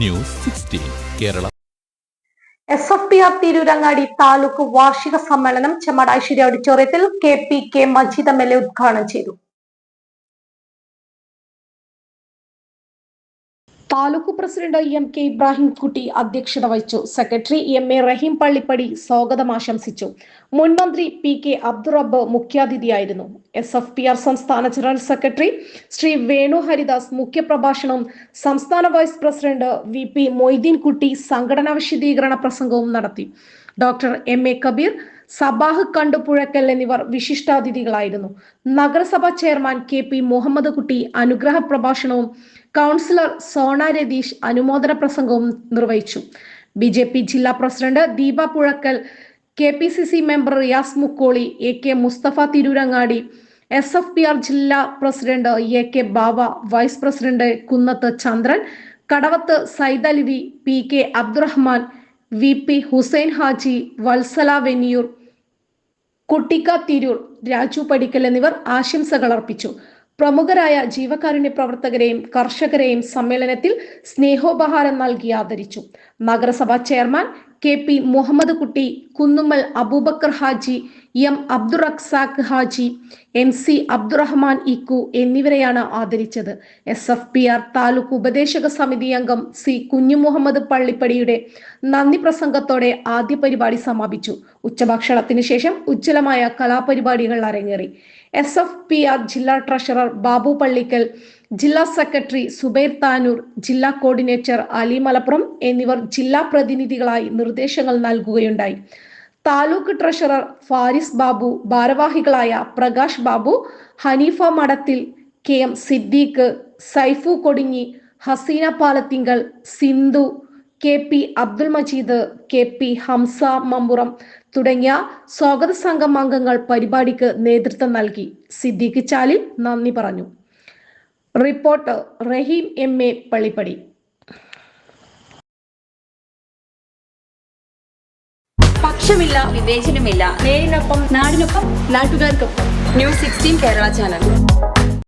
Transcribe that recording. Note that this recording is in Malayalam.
News sixteen Kerala. S F P R Tirurangadi taluk വാർഷിക സമ്മേളനം ചെമ്മടാശ്ശേരി ഓഡിറ്റോറിയത്തിൽ K P K Majeed M L A ഉദ്ഘാടനം ചെയ്തു. Taluk president M K Ibrahim Kutty അധ്യക്ഷത വഹിച്ചു. Secretary M A Raheem Pallippadi സ്വാഗതം ആശംസിച്ചു. മുൻമന്ത്രി പി കെ അബ്ദുറബ്ബ് മുഖ്യാതിഥിയായിരുന്നു. എസ് എഫ് പി ആർ സംസ്ഥാന ജനറൽ സെക്രട്ടറി ശ്രീ വേണു ഹരിദാസ് മുഖ്യപ്രഭാഷണം സംസ്ഥാന vice president V P Moideen Kutty സംഘടനാ വിശദീകരണ പ്രസംഗവും നടത്തി. Doctor M A Kabeer Sabah Kandupuzhakkal എന്നിവർ വിശിഷ്ടാതിഥികളായിരുന്നു. നഗരസഭാ ചെയർമാൻ കെ പി മുഹമ്മദ് കുട്ടി അനുഗ്രഹ പ്രഭാഷണവും കൗൺസിലർ സോണ രതീഷ് അനുമോദന പ്രസംഗവും നിർവഹിച്ചു. ബി ജെ പി ജില്ലാ president Deepa Puzhakkal K P C C member Riyas Mukkoli A K Musthafa Tirurangadi S F P R ജില്ലാ president A K Bava vice president Kunnath Chandran Kadavath Said Alavi P K Abdurahman V P Hussain Haji Vatsala Venniyur Kuttikka Tirur Raju Padikkal എന്നിവർ ആശംസകൾ അർപ്പിച്ചു. പ്രമുഖരായ ജീവകാരുണ്യ പ്രവർത്തകരെയും കർഷകരെയും സമ്മേളനത്തിൽ സ്നേഹോപഹാരം നൽകി ആദരിച്ചു. നഗരസഭാ chairman K P Muhammad Kutty Kunnummal Abubakar Haji M Abdurazak Haji M C Abdurahman Ikku എന്നിവരെയാണ് ആദരിച്ചത്. S F P R taluk ഉപദേശക സമിതി അംഗം സി കുഞ്ഞു മുഹമ്മദ് പള്ളിപ്പടിയുടെ നന്ദി പ്രസംഗത്തോടെ ആദ്യ പരിപാടി സമാപിച്ചു. ഉച്ചഭക്ഷണത്തിന് ശേഷം ഉജ്ജ്വലമായ കലാപരിപാടികൾ അരങ്ങേറി. എസ് എഫ് പി ആർ ജില്ലാ ട്രഷറർ ബാബു പള്ളിക്കൽ ജില്ലാ സെക്രട്ടറി സുബൈർ താനൂർ ജില്ലാ കോർഡിനേറ്റർ അലി മലപ്പുറം എന്നിവർ ജില്ലാ പ്രതിനിധികളായി നിർദ്ദേശങ്ങൾ നൽകുകയുണ്ടായി. താലൂക്ക് ട്രഷറർ ഫാരിസ് ബാബു ഭാരവാഹികളായ Prakash Babu Haneefa Madathil K M Siddique Saifu Kodinhi Haseena Palathingal Sindhu K P Abdul Majeed K P Hamza Mampuram തുടങ്ങിയ സ്വാഗത സംഘം അംഗങ്ങൾ പരിപാടിക്ക് നേതൃത്വം നൽകി. സിദ്ദീഖ് ചാലിൽ നന്ദി പറഞ്ഞു. Reporter Raheem M A Pallippadi. പക്ഷമില്ല വിവേചനമില്ല. നേരിനൊപ്പം നാടിനൊപ്പം നാട്ടുകാർക്കൊപ്പം. News sixteen Kerala channel.